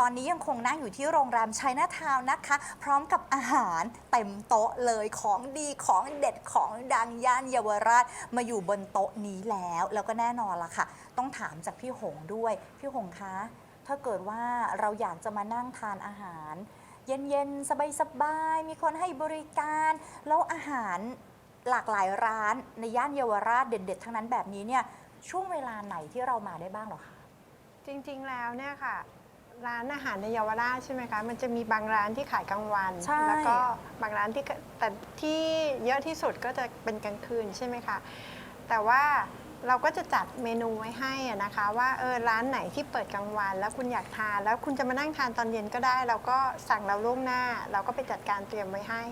ตอนนี้ยังคงนั่งอยู่ที่โรงแรมชัยนาทาวน์นะคะ พร้อมกับอาหารเต็มโต๊ะเลยของดีของเด็ดของดังย่านเยาวราชมาอยู่บนโต๊ะนี้แล้ว แล้วก็แน่นอนละค่ะ ต้องถามจากพี่หงด้วย พี่หงคะ ถ้าเกิดว่าเราอยากจะมานั่งทานอาหาร เย็นๆ สบายๆ มีคนให้บริการ แล้วอาหารหลากหลายร้านในย่านเยาวราชเด็ด ๆ ทั้งนั้นแบบนี้เนี่ยช่วงเวลาไหนที่เรามาได้บ้างหรอคะจริงๆแล้วเนี่ยค่ะ ร้านอาหารในเยาวราชใช่ไหมคะ มันจะมีบางร้านที่ขายกลางวัน ใช่ แล้วก็บางร้านที่ก็แต่ที่เยอะที่สุดก็จะเป็นกลางคืนใช่ไหมคะ แต่ว่าเราก็จะจัดเมนูไว้ให้อะนะคะ ว่าเออร้านไหนที่เปิดกลางวัน แล้วคุณอยากทาน แล้วคุณจะมานั่งทานตอนเย็นก็ได้ เราก็สั่งเราล่วงหน้า เราก็ไปจัดการเตรียมไว้ให้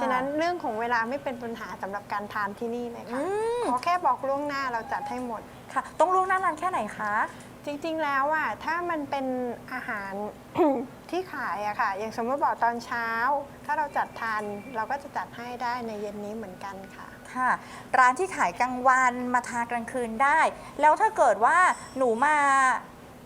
ฉะนั้นเรื่องของเวลาไม่เป็นปัญหาสำหรับการทานที่นี่เลยอืค่ะ มขอแค่บอกล่วงหน้าเราจัดให้หมด ค่ะ ต้องล่วงหน้านานแค่ไหนคะ จริงๆแล้วอะถ้ามันเป็นอาหาร ที่ขายอะค่ะ อย่างสมมติบอกตอนเช้า ถ้าเราจัดทานเราก็จะจัดให้ได้ในเย็นนี้เหมือนกันค่ะ ค่ะ ร้านที่ขายกลางวันมาทานกลางคืนได้ แล้วถ้าเกิดว่าหนูมา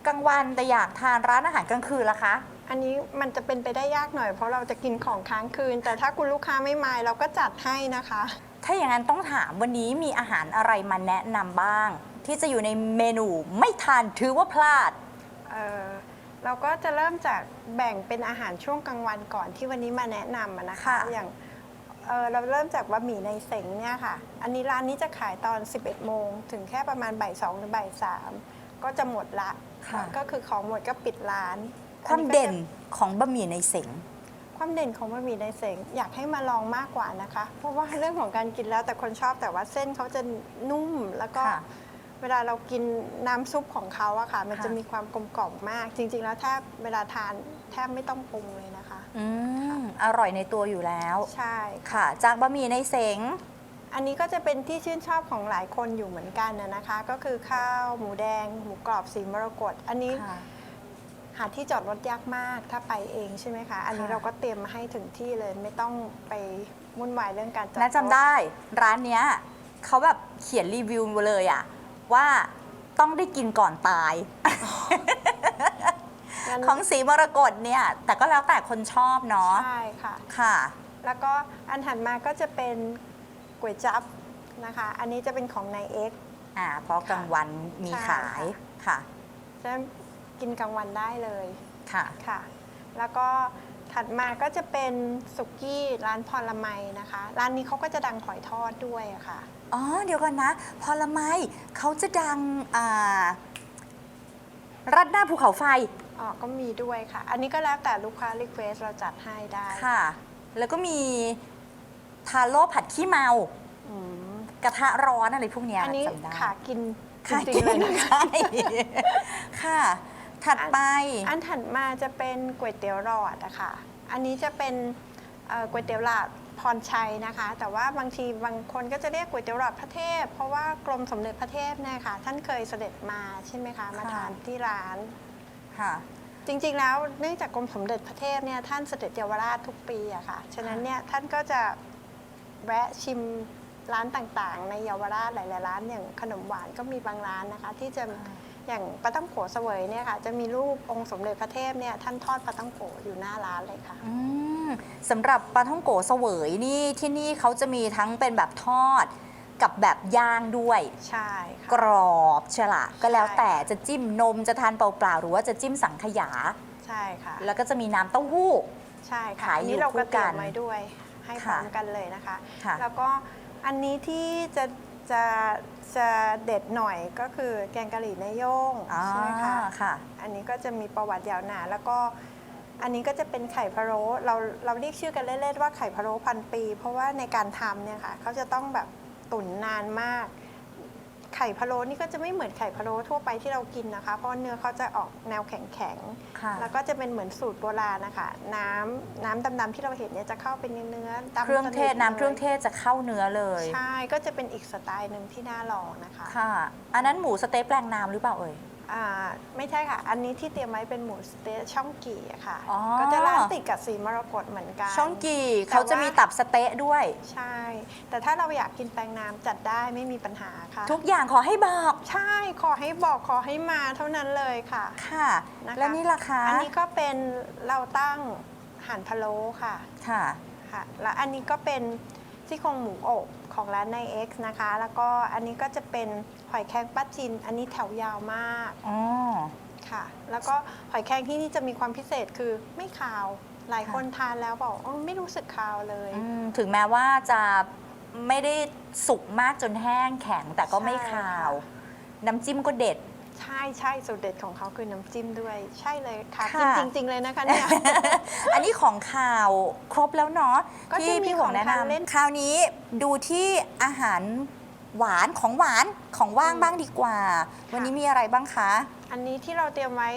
กลางวันแต่อยากทานร้านอาหารกลางคืนล่ะคะ อันนี้มันจะเป็นไปได้ยากหน่อย เพราะเราจะกินของค้างคืน แต่ถ้าคุณลูกค้าไม่มาเราก็จัดให้นะคะ ถ้าอย่างนั้นต้องถามวันนี้มีอาหารอะไรมาแนะนำบ้าง ที่จะอยู่ในเมนูไม่ทานถือว่าพลาด เอ่อเราก็จะเริ่มจากแบ่งเป็นอาหารช่วงกลางวันก่อนที่วันนี้มาแนะนำอะนะคะ ค่ะ อย่างเอ่อเราเริ่มจากบะหมี่ในเสงเนี่ยค่ะ อันนี้ร้านนี้จะขายตอน 11 โมง ถึงแค่ประมาณบ่ายสองหรือบ่ายสามก็จะหมดละ ค่ะ ก็คือของหมดก็ปิดร้าน ความอัก็จะเด่นของบะหมี่ในเสงความเด่นของบะหมี่ในเสงอยากให้มาลองมากกว่านะคะ เพราะว่าเรื่องของการกินแล้วแต่คนชอบแต่ว่าเส้นเขาจะนุ่มแล้วก็ค่ะเวลาเรากินน้ำซุปของเขาอะค่ะ มันค่ะจะมีความกลมกล่อมมาก จริง ๆ แล้วถ้าเวลาทานแทบไม่ต้องปรุงเลยนะคะอืมอร่อยในตัวอยู่แล้ว ใช่ค่ะ จากบะหมี่ในเสงอันนี้ก็จะเป็นที่ชื่นชอบของหลายคนอยู่เหมือนกันนะนะคะ ก็คือข้าวหมูแดง หมูกรอบสีมรกตอันนี้ค่ะ หาที่จอดรถยากมากถ้าไปเองใช่ไหมคะ อันนี้ค่ะ เราก็เตรียมมาให้ถึงที่เลยไม่ต้องไปวุ่นวายเรื่องการจอดรถน่าจำได้ร้านเนี้ยเขาแบบเขียนรีวิวมาเลยอะว่าต้องได้กินก่อนตาย งั้นของสีมรกตเนี่ย แต่ก็แล้วแต่คนชอบเนาะใช่ค่ะ ค่ะ แล้วก็อันถัดมาก็จะเป็นก๋วยจั๊บนะคะ อันนี้จะเป็นของนายเอ็กซ์อ่าเพราะกลางวันมีใช่ ขายค่ะจะ กินกลางวันได้เลยค่ะ ค่ะ แล้วก็ถัดมาก็จะเป็นสุกี้ร้านพรไมนะคะ ร้านนี้เขาก็จะดังหอยทอดด้วยอะค่ะ อ๋อ เดี๋ยวก่อนนะ พอละไมเขาจะดังอ่ารัดหน้าภูเขาไฟ อ๋อ ก็มีด้วยค่ะ อันนี้ก็แล้วแต่ลูกค้ารีเควสเราจัดให้ได้ค่ะ แล้วก็มีทาโร่ผัดขี้เมา อืมกระทะร้อนอะไรพวกเนี้ยอันนี้จำได้ขากินจค่ะริงๆเลยนะคะ ใช่ค่ะ ถัดไป อันถัดมาจะเป็นก๋วยเตี๋ยวหลอดอะค่ะอันนี้จะเป็นเอ่อก๋วยเตี๋ยวหลอดพรชัยนะคะ แต่ว่าบางทีบางคนก็จะเรียกก๋วยเตี๋ยวหลอดพระเทพ เพราะว่ากรมสมเด็จพระเทพเนี่ยค่ะท่านเคยเสด็จมาใช่ไหมคะมาค่ะทานที่ร้านค่ะจริงๆ แล้วเนื่องจากกรมสมเด็จพระเทพเนี่ยท่านเสด็จเยาวราชทุกปีอะค่ะ ฉะนั้นเนี่ยท่านก็จะแวะชิมร้านต่างๆ ในเยาวราชหลายๆร้านอย่างขนมหวานก็มีบางร้านนะคะ ที่จะ อย่างปลาต้องโขเสวยเนี่ยค่ะ จะมีรูปองค์สมเด็จพระเทพเนี่ยท่านทอดปลาต้องโขอยู่หน้าร้านเลยค่ะ อืมสำหรับปลาท่องโกเสวยนี่ที่นี่เขาจะมีทั้งเป็นแบบทอดกับแบบย่างด้วย ใช่ค่ะ กรอบฉละก็แล้วใช่แต่จะจิ้มนมจะทานเปล่าๆหรือว่าจะจิ้มสังขยา ใช่ค่ะ แล้วก็จะมีน้ำเต้าหู้ ใช่ค่ะขายอันอยู่นี้เราคู่ก็เตรียกัมนไว้ด้วยให้พค่ะร้อมกันเลยนะคะ ค่ะ แล้วก็อันนี้ที่จะ จะจะเด็ดหน่อยก็คือแกงกะหรี่เนยโยงอ่าใช่ไหมคะค่ะ อันนี้ก็จะมีประวัติยาวนานแล้วก็อันนี้ก็จะเป็นไข่พะโล้เราเราเรียกชื่อกันเล่นๆว่าไข่พะโล้พันปี เพราะว่าในการทำเนี่ยค่ะเขาจะต้องแบบตุ๋นนานมาก ไข่พะโล้นี่ก็จะไม่เหมือนไข่พะโล้ทั่วไปที่เรากินนะคะ เพราะเนื้อเขาจะออกแนวแข็งค่ะๆ แล้วก็จะเป็นเหมือนสูตรโบราณนะคะ น้ำน้ำดำๆที่เราเห็นเนี่ยจะเข้าเป็นเนื้อดำเครื่องเทศสนิน้ำลยเครื่องเทศจะเข้าเนื้อเลย ใช่ก็จะเป็นอีกสไตล์หนึ่งที่น่าลองนะคะ ค่ะ อันนั้นหมูสะเต๊ะแปลงน้ำหรือเปล่าเอ่ย อ่าไม่ใช่ค่ะ อันนี้ที่เตรียมไว้เป็นหมูสะเต๊ะช่องกี่อะค่ะ อ๋อ ก็จะร้านติดกับสีมรกตเหมือนกัน ช่องกี่แต่เขาจะว่ามีมีตับสะเต๊ะด้วย ใช่ แต่ถ้าเราอยากกินแปลงน้ำจัดได้ไม่มีปัญหาค่ะทุกอย่างขอให้บอก ใช่ ขอให้บอกขอให้มาเท่านั้นเลยค่ะ ค่ะ นะคะแล้วนี่ล่ะคะอันนี้ก็เป็นเราตั้งหั่นพะโล้ค่ะค่ะ ค่ะ แล้วอันนี้ก็เป็นซี่โครงหมูอบ ของร้านใน X นะคะ แล้วก็อันนี้ก็จะเป็นหอยแครงป้าจิน อันนี้แถวยาวมากอ๋อ ค่ะ แล้วก็หอยแครงที่นี่จะมีความพิเศษคือไม่คาว หลายค่ะคนทานแล้วบอกอ๋อไม่รู้สึกคาวเลย อืมถึงแม้ว่าจะไม่ได้สุกมากจนแห้งแข็งแต่ก็ไม่ใช่คาวค่ะน้ำจิ้มก็เด็ด ใช่ใช่สูตรเด็ดของเขาคือน้ำจิ้มด้วย ใช่เลยค่ะค่ะกินจริง ๆ เลยนะคะเนี่ย อันนี้ของข่าวครบแล้วเนาะก็ที่จะมีพี่หงแนะของทานเล่นนำคราวนี้ดูที่อาหารหวานของหวานของว่างอืมบ้างดีกว่า วันนี้มีอะไรบ้างคะ อันนี้ที่เราเตรียมไว้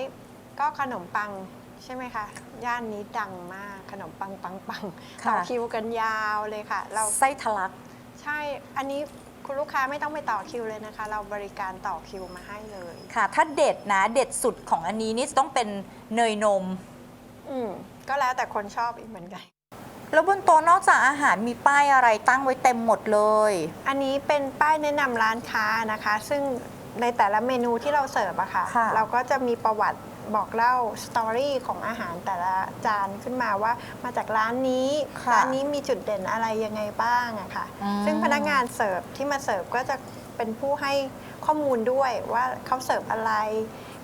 ก็ขนมปังใช่ไหมคะ ย่านนี้ดังมากขนมปังปังปังค่ะ ต่อคิวกันยาวเลยค่ะ เราไส้ทะลัก ใช่ อันนี้คุณลูกค้าไม่ต้องไปต่อคิวเลยนะคะ เราบริการต่อคิวมาให้เลย ค่ะ ถ้าเด็ดนะเด็ดสุดของอันนี้นี่จะต้องเป็นเนยนม อืมก็แล้วแต่คนชอบอีกเหมือนกัน แล้วบนโต๊ะนอกจากอาหารมีป้ายอะไรตั้งไว้เต็มหมดเลย อันนี้เป็นป้ายแนะนำร้านค้านะคะ ซึ่งในแต่ละเมนูที่เราเสิร์ฟอะค่ะ ค่ะ เราก็จะมีประวัติ บอกเล่าสตอรี่ของอาหารแต่ละจานขึ้นมาว่ามาจากร้านนี้ค่ะร้านนี้มีจุดเด่นอะไรยังไงบ้างอะค่ะ อืม ซึ่งพนักงานเสิร์ฟที่มาเสิร์ฟก็จะเป็นผู้ให้ข้อมูลด้วยว่าเขาเสิร์ฟอะไร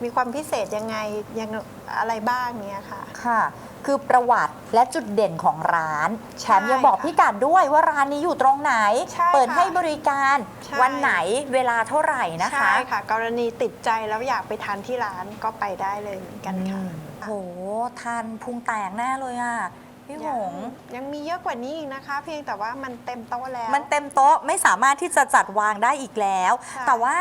มีความพิเศษยังไงยังอะไรบ้างเนี้ยค่ะ ค่ะ คือประวัติและจุดเด่นของร้าน แถใช่มยังบอกค่ะพี่กัดด้วยว่าร้านนี้อยู่ตรงไหน ใช่เปิดค่ะให้บริการใช่ วันไหนเวลาเท่าไหร่นะคะ ใช่ค่ะ กรณีติดใจแล้วอยากไปทานที่ร้านก็ไปได้เลยเหมือนกันค่ะ โห ทานพุงแตกแน่เลยอะ พี่หงยังมีเยอะกว่านี้อีกนะคะ เพียงแต่ว่ามันเต็มโต๊ะแล้ว มันเต็มโต๊ะไม่สามารถที่จะจัดวางได้อีกแล้ว ค่ะ แต่ว่า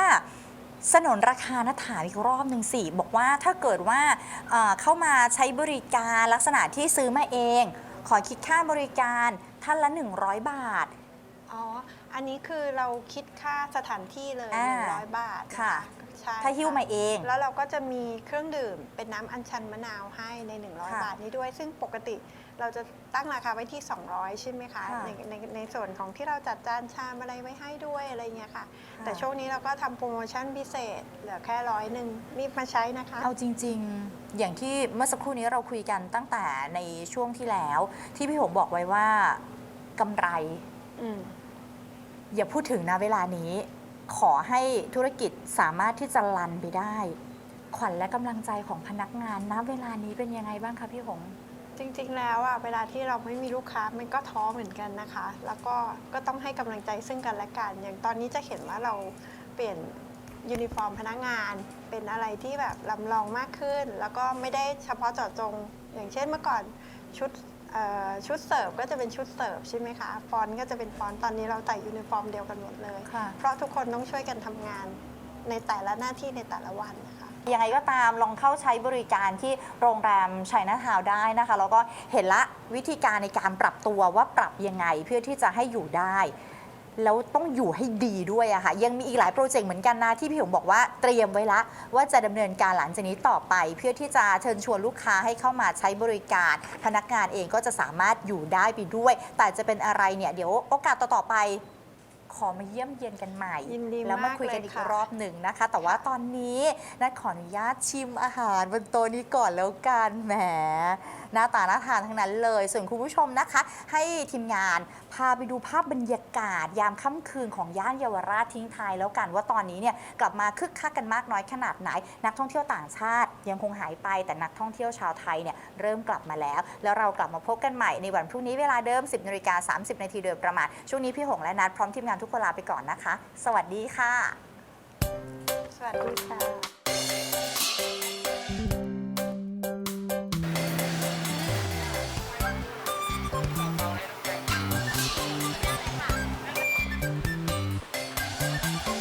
สนนราคานะถามอีกรอบหนึ่งสิบอกว่าถ้าเกิดว่าเอ่อเข้ามาใช้บริการลักษณะที่ซื้อมาเอง ขอคิดค่าบริการท่านละ 100 บาท อ๋อ อันนี้คือเราคิดค่าสถานที่เลยอ่า100บาทนค่ะ ใช่ถ้าหิ้วมาค่ะเอง แล้วเราก็จะมีเครื่องดื่มเป็นน้ำอัญชันมะนาวให้ในค่ะ100บาทนี้ด้วย ซึ่งปกติเราจะตั้งราคาไว้ที่ 200 ใช่ไหมคะ ค่ะในในในส่วนของที่เราจัดจานชามอะไรไว้ให้ด้วยอะไรเงี้ยค่ะค่ะแต่ช่วงนี้เราก็ทำโปรโมชั่นพิเศษ เหลือแค่ร้อยหนึ่งรีบมาใช้นะคะ เอาจริง ๆ อย่างที่เมื่อสักครู่นี้เราคุยกันตั้งแต่ในช่วงที่แล้ว ที่พี่หงบอกไว้ว่ากำไร อืม อย่าพูดถึงนะเวลานี้ ขอให้ธุรกิจสามารถที่จะลันไปได้ ขวัญและกำลังใจของพนักงานนะเวลานี้เป็นยังไงบ้างคะพี่หง จริงๆ แล้วอะเวลาที่เราไม่มีลูกค้ามันก็ท้อเหมือนกันนะคะ แล้วก็ก็ต้องให้กำลังใจซึ่งกันและกัน อย่างตอนนี้จะเห็นว่าเราเปลี่ยนยูนิฟอร์มพนักงาน เป็นอะไรที่แบบลำลองมากขึ้น แล้วก็ไม่ได้เฉพาะเจาะจง อย่างเช่นเมื่อก่อนชุด ชุดเสิร์ฟก็จะเป็นชุดเสิร์ฟใช่ไหมคะฟอนต์ก็จะเป็นฟอนต์ตอนนี้เราใส่ยูนิฟอร์มเดียวกันหมดเลย ค่ะ เพราะทุกคนต้องช่วยกันทำงานในแต่ละหน้าที่ในแต่ละวันนะคะ ยังไงก็ตามลองเข้าใช้บริการที่โรงแรมชัยนาทาวน์ได้นะคะ แล้วก็เห็นละวิธีการในการปรับตัวว่าปรับยังไงเพื่อที่จะให้อยู่ได้ แล้วต้องอยู่ให้ดีด้วยอะค่ะยังมีอีกหลายโปรเจกต์เหมือนกันนะที่พี่หงบอกว่าเตรียมไว้ละ ว่าจะดำเนินการหลังจากนี้ต่อไป เพื่อที่จะเชิญชวนลูกค้าให้เข้ามาใช้บริการ พนักงานเองก็จะสามารถอยู่ได้ไปด้วย แต่จะเป็นอะไรเนี่ยเดี๋ยวโอกาสต่อๆไป ขอมาเยี่ยมเยียนกันใหม่ ยินดีแล้วมาากคุยกันเลอีกค่ะ รอบหนึ่งนะคะ แต่ว่าตอนนี้นัดขออนุญาตชิมอาหารบนโต๊ะนี้ก่อนแล้วกันแหมหน้าตาน่าทานทั้งนั้นเลย ส่วนคุณผู้ชมนะคะ ให้ทีมงานพาไปดูภาพบรรยากาศ ยามค่ำคืนของย่านเยาวราชทิ้งท้ายแล้วกัน ว่าตอนนี้เนี่ยกลับมาคึกคักกันมากน้อยขนาดไหน นักท่องเที่ยวต่างชาติ ยังคงหายไปแต่นักท่องเที่ยวชาวไทยเนี่ยเริ่มกลับมาแล้ว แล้วเรากลับมาพบกันใหม่ในวันพรุ่งนี้เวลาเดิม 10นาฬิกา30นาทีโดยประมาณช่วงนี้พี่หงและนัดพร้อมทีมงานทุกคนลาไปก่อนนะคะ สวัสดีค่ะ สวัสดีค่ะ